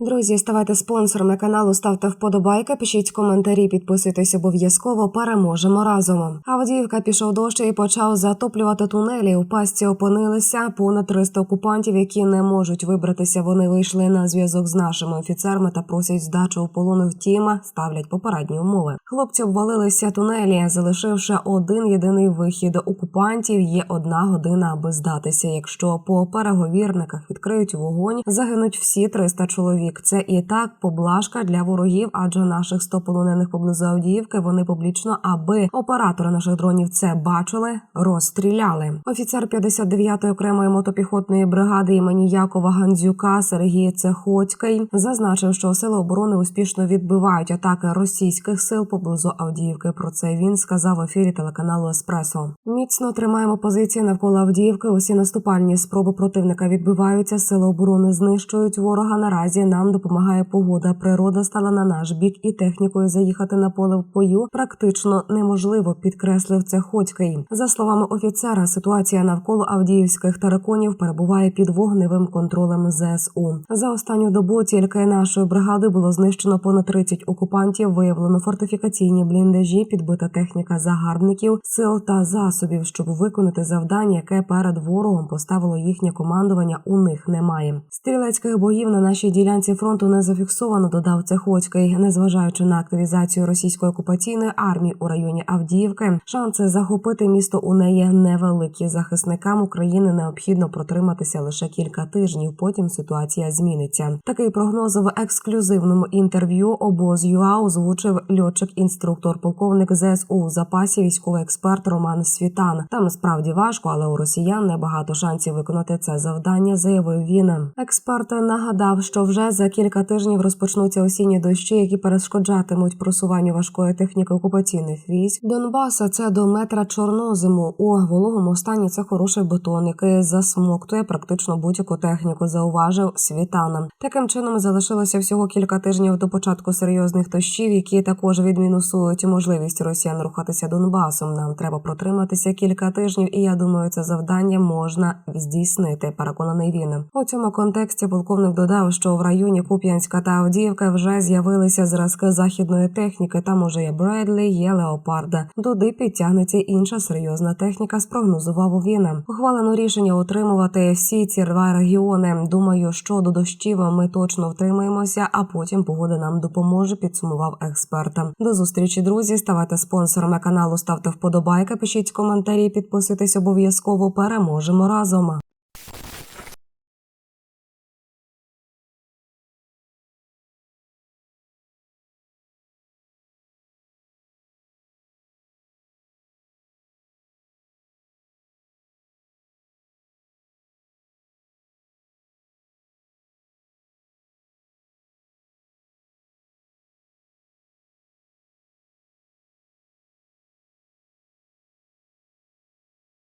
Друзі, ставайте спонсорами каналу, ставте вподобайки, пишіть коментарі, підписуйтесь обов'язково. Переможемо разом. Авдіївка пішов дощ і почав затоплювати тунелі. У пастці опинилися понад 300 окупантів, які не можуть вибратися. Вони вийшли на зв'язок з нашими офіцерами та просять здачу у полону. Втім, ставлять попередні умови. Хлопці обвалилися тунелі, залишивши один єдиний вихід. Окупантів є одна година, аби здатися. Якщо по переговірниках відкриють вогонь, загинуть всі 300 чоловік. Це і так поблажка для ворогів, адже наших 100 полонених поблизу Авдіївки вони публічно, аби оператори наших дронів це бачили, розстріляли. Офіцер 59-ї окремої мотопіхотної бригади імені Якова Гандзюка Сергій Цеходький зазначив, що сили оборони успішно відбивають атаки російських сил поблизу Авдіївки. Про це він сказав в ефірі телеканалу Еспресо. Міцно тримаємо позиції навколо Авдіївки. Усі наступальні спроби противника відбиваються. Сили оборони знищують ворога. Наразі нам допомагає погода. Природа стала на наш бік, і технікою заїхати на поле в бою практично неможливо. Підкреслив це Ходький. За словами офіцера, ситуація навколо авдіївських тараконів перебуває під вогневим контролем ЗСУ. За останню добу тільки нашою бригадою було знищено понад 30 окупантів. Виявлено фортифікаційні бліндажі, підбита техніка загарбників, сил та засобів, щоб виконати завдання, яке перед ворогом поставило їхнє командування. У них немає. Стрілецьких боїв на нашій ділянці фронту не зафіксовано. Додав Цехоцький, незважаючи на активізацію російської окупаційної армії у районі Авдіївки. Шанси захопити місто у неї невеликі. Захисникам України необхідно протриматися лише кілька тижнів. Потім ситуація зміниться. Такий прогноз в ексклюзивному інтерв'ю обоз ЮА озвучив льотчик-інструктор, полковник ЗСУ в запасі, військовий експерт Роман Світан. Там справді важко, але у росіян небагато шансів виконати це завдання. Заявив він. Експерт нагадав, що вже за кілька тижнів розпочнуться осінні дощі, які перешкоджатимуть просуванню важкої техніки окупаційних військ. Донбаса це до метра чорнозиму. У вологому стані це хороший бетон, який засмоктує практично будь-яку техніку. Зауважив Світана. Таким чином залишилося всього кілька тижнів до початку серйозних дощів, які також відмінусують можливість росіян рухатися Донбасом. Нам треба протриматися кілька тижнів, і я думаю, це завдання можна здійснити. Переконаний він у цьому контексті. Полковник додав, що в районі Куп'янська та Авдіївка вже з'явилися зразки західної техніки. Там уже є Бредлі, є Леопарда. Туди підтягнеться інша серйозна техніка. Спрогнозував він. Ухвалено рішення утримувати всі ці два регіони. Думаю, що до дощів ми точно втримаємося, а потім погода нам допоможе. Підсумував експерт. До зустрічі, друзі. Ставайте спонсорами каналу, ставте вподобайки, пишіть коментарі, підписуйтесь обов'язково. Переможемо разом.